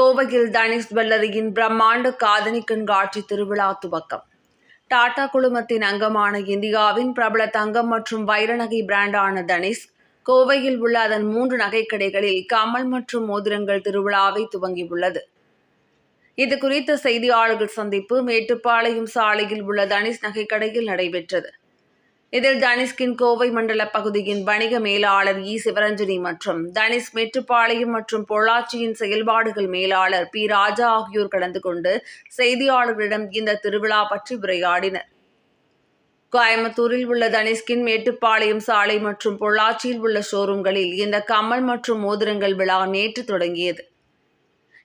கோவையில் தனிஷ் ஜுவல்லரியின் பிரம்மாண்ட காதணி கண்காட்சி திருவிழா துவக்கம். டாடா குழுமத்தின் அங்கமான இந்தியாவின் பிரபல தங்கம் மற்றும் வைர நகை பிராண்டான தனிஷ் கோவையில் உள்ள அதன் மூன்று நகைக்கடைகளில் கமல் மற்றும் மோதிரங்கள் திருவிழாவை துவங்கியுள்ளது. இது குறித்த செய்தியாளர்கள் சந்திப்பு மேட்டுப்பாளையம் சாலையில் உள்ள தனிஷ் நகைக்கடையில் நடைபெற்றது. இதில் தனிஷ்கின் கோவை மண்டல பகுதியின் வணிக மேலாளர் இ. சிவரஞ்சனி மற்றும் தனிஷ் மேட்டுப்பாளையம் மற்றும் பொள்ளாச்சியின் செயல்பாடுகள் மேலாளர் பி. ராஜா ஆகியோர் கலந்து கொண்டு செய்தியாளர்களிடம் இந்த திருவிழா பற்றி உரையாடினர். கோயம்புத்தூரில் உள்ள தனிஷ்கின் மேட்டுப்பாளையம் சாலை மற்றும் பொள்ளாச்சியில் உள்ள ஷோரூம்களில் இந்த கம்மல் மற்றும் மோதிரங்கள் விழா நேற்று தொடங்கியது.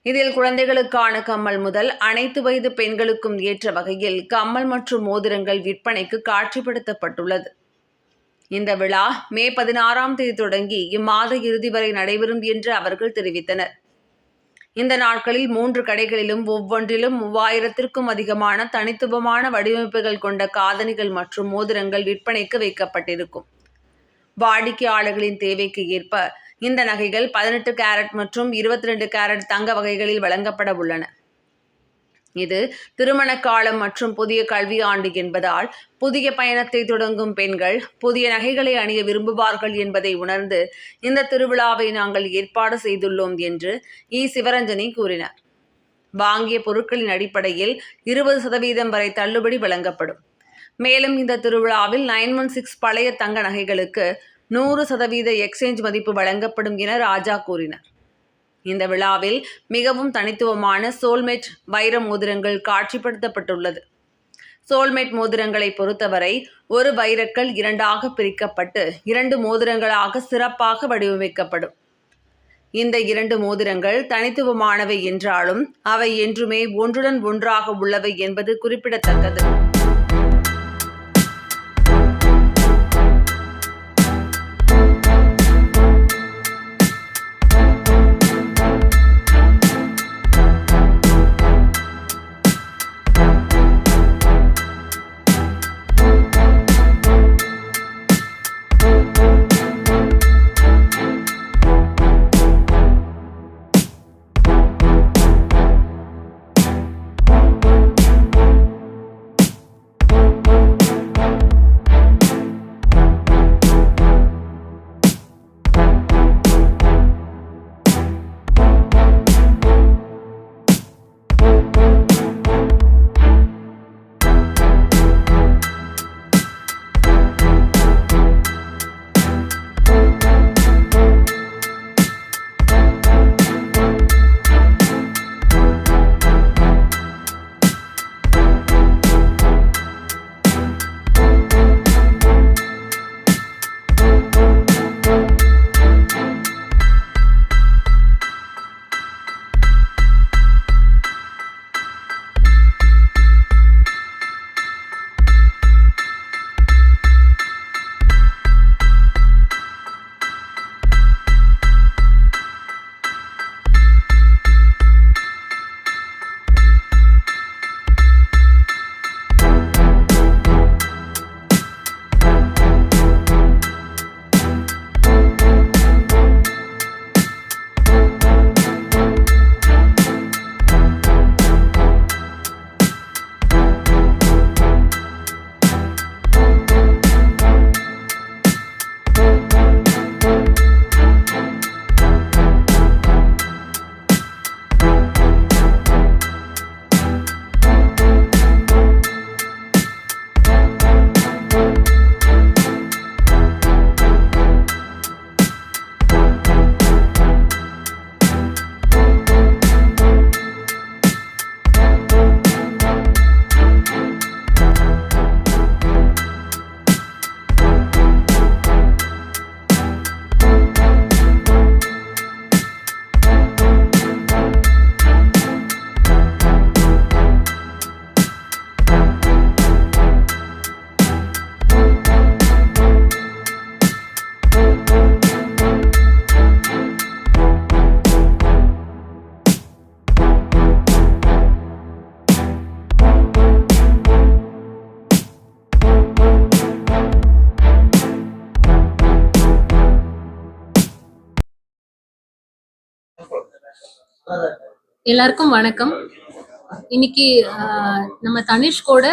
இதில் குழந்தைகளுக்கான கம்மல் முதல் அனைத்து வயது பெண்களுக்கும் ஏற்ற வகையில் கம்மல் மற்றும் மோதிரங்கள் விற்பனைக்கு காட்சிப்படுத்தப்பட்டுள்ளது. இந்த விழா மே பதினாறாம் தேதி தொடங்கி இம்மாத இறுதி வரை நடைபெறும் என்று அவர்கள் தெரிவித்தனர். இந்த நாட்களில் மூன்று கடைகளிலும் ஒவ்வொன்றிலும் மூவாயிரத்திற்கும் அதிகமான தனித்துவமான வடிவமைப்புகள் கொண்ட காதணிகள் மற்றும் மோதிரங்கள் விற்பனைக்கு வைக்கப்பட்டிருக்கும். வாடிக்கையாளர்களின் தேவைக்கு ஏற்ப இந்த நகைகள் பதினெட்டு கேரட் மற்றும் இருபத்தி ரெண்டு கேரட் தங்க வகைகளில் வழங்கப்பட உள்ளன. இது திருமண காலம் மற்றும் புதிய கல்வி ஆண்டு என்பதால் புதிய பயணத்தை தொடங்கும் பெண்கள் புதிய நகைகளை அணிய விரும்புவார்கள் என்பதை உணர்ந்து இந்த திருவிழாவை நாங்கள் ஏற்பாடு செய்துள்ளோம் என்று இ. சிவரஞ்சனி கூறினார். வாங்கிய பொருட்களின் அடிப்படையில் இருபது சதவீதம் வரை தள்ளுபடி வழங்கப்படும். மேலும் இந்த திருவிழாவில் நைன் ஒன் சிக்ஸ் பழைய தங்க நகைகளுக்கு நூறு சதவீத எக்ஸ்சேஞ்ச் மதிப்பு வழங்கப்படும் என ராஜா கூறினார். இந்த விழாவில் மிகவும் தனித்துவமான சோல்மேட் வைர மோதிரங்கள் காட்சிப்படுத்தப்பட்டுள்ளது. சோல்மேட் மோதிரங்களை பொறுத்தவரை ஒரு வைரக்கல் இரண்டாக பிரிக்கப்பட்டு இரண்டு மோதிரங்களாக சிறப்பாக வடிவமைக்கப்படும். இந்த இரண்டு மோதிரங்கள் தனித்துவமானவை என்றாலும் அவை என்றுமே ஒன்றுடன் ஒன்றாக உள்ளவை என்பது குறிப்பிடத்தக்கது. எல்லாருக்கும் வணக்கம். இன்னைக்கு நம்ம தனிஷ்கோட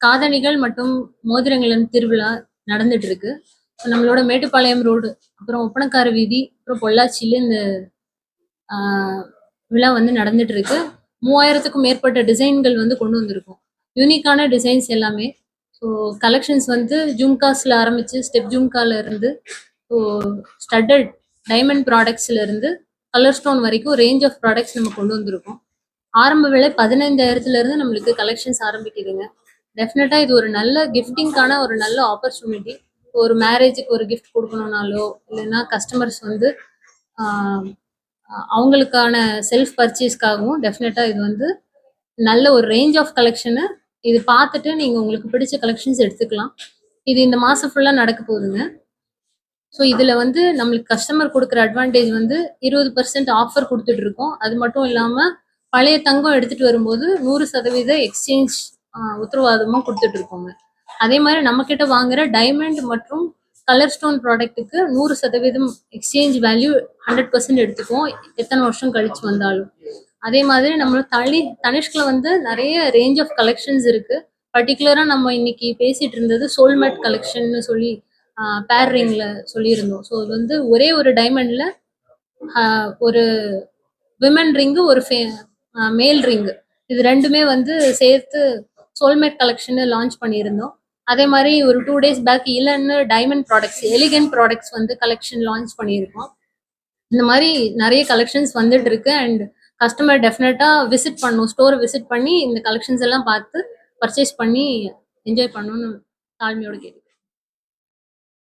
காதணிகள் மற்றும் மோதிரங்களின் திருவிழா நடந்துட்டு இருக்கு நம்மளோட மேட்டுப்பாளையம் ரோடு அப்புறம் ஒப்பனக்கார வீதி அப்புறம் பொள்ளாச்சியில இந்த விழா வந்து நடந்துட்டு இருக்கு மூவாயிரத்துக்கும் மேற்பட்ட டிசைன்கள் வந்து கொண்டு வந்திருக்கோம். யூனிக்கான டிசைன்ஸ் எல்லாமே. ஸோ கலெக்ஷன்ஸ் வந்து ஜூம்காஸில் ஆரம்பிச்சு ஸ்டெப் ஜூம்கால இருந்து ஸோ ஸ்டட்டட் டைமண்ட் ப்ராடக்ட்ஸ்ல இருந்து கலர் ஸ்டோன் வரைக்கும் ரேஞ்ச் ஆஃப் ப்ராடக்ட்ஸ் நம்ம கொண்டு வந்திருக்கோம். ஆரம்ப விலை பதினைந்தாயிரத்துல இருந்து நம்மளுக்கு கலெக்ஷன்ஸ் ஆரம்பிக்குதுங்க. டெஃபினட்டா இது ஒரு நல்ல கிஃப்டிங்கான ஒரு நல்ல ஆப்பர்ச்சுனிட்டி ஒரு மேரேஜுக்கு ஒரு கிஃப்ட் கொடுக்கணும்னாலோ இல்லைன்னா கஸ்டமர்ஸ் வந்து அவங்களுக்கான செல்ஃப் பர்ச்சேஸ்க்காகவும் டெஃபினட்டா இது வந்து நல்ல ஒரு ரேஞ்ச் ஆஃப் கலெக்ஷனு இது பார்த்துட்டு நீங்க உங்களுக்கு பிடிச்ச கலெக்ஷன்ஸ் எடுத்துக்கலாம். இது இந்த மாசம் ஃபுல்லா நடக்க போகுதுங்க. ஸோ இதில் வந்து நம்மளுக்கு கஸ்டமர் கொடுக்குற அட்வான்டேஜ் வந்து இருபது பர்சன்ட் ஆஃபர் கொடுத்துட்டு இருக்கோம் அது மட்டும் இல்லாமல் பழைய தங்கம் எடுத்துட்டு வரும்போது நூறு சதவீத எக்ஸ்சேஞ்ச் உத்தரவாதமும் கொடுத்துட்டு இருக்கோங்க அதே மாதிரி நம்ம கிட்ட வாங்குற டைமண்ட் மற்றும் கலர் ஸ்டோன் ப்ராடக்ட்டுக்கு நூறு சதவீதம் எக்ஸ்சேஞ்ச் வேல்யூ ஹண்ட்ரட் பர்சன்ட் எடுத்துக்குவோம் எத்தனை வருஷம் கழிச்சு வந்தாலும். அதே மாதிரி நம்ம தனி தனிஷ்கில் வந்து நிறைய ரேஞ்ச் ஆஃப் கலெக்ஷன்ஸ் இருக்கு. பர்டிகுலராக நம்ம இன்னைக்கு பேசிட்டு இருந்தது சோல்மேட் கலெக்ஷன்னு சொல்லி பேர் ரிங்ல சொல்லியிருந்தோம். ஸோ இது வந்து ஒரே ஒரு டைமண்ட்ல ஒரு விமன் ரிங்கு ஒரு மேல் ரிங்கு இது ரெண்டுமே வந்து சேர்த்து சோல்மேட் கலெக்ஷன் லான்ச் பண்ணியிருந்தோம். அதே மாதிரி ஒரு டூ டேஸ் பேக் இல்லைன்னு டைமண்ட் ப்ராடக்ட்ஸ் எலிகன்ட் ப்ராடக்ட்ஸ் வந்து கலெக்ஷன் லான்ச் பண்ணியிருக்கோம். இந்த மாதிரி நிறைய கலெக்ஷன்ஸ் வந்துட்டு இருக்கு அண்ட் கஸ்டமர் டெஃபினட்டாக விசிட் பண்ணும். ஸ்டோரை விசிட் பண்ணி இந்த கலெக்ஷன்ஸ் எல்லாம் பார்த்து பர்ச்சேஸ் பண்ணி என்ஜாய் பண்ணணும்னு தாழ்மையோட கேட்டு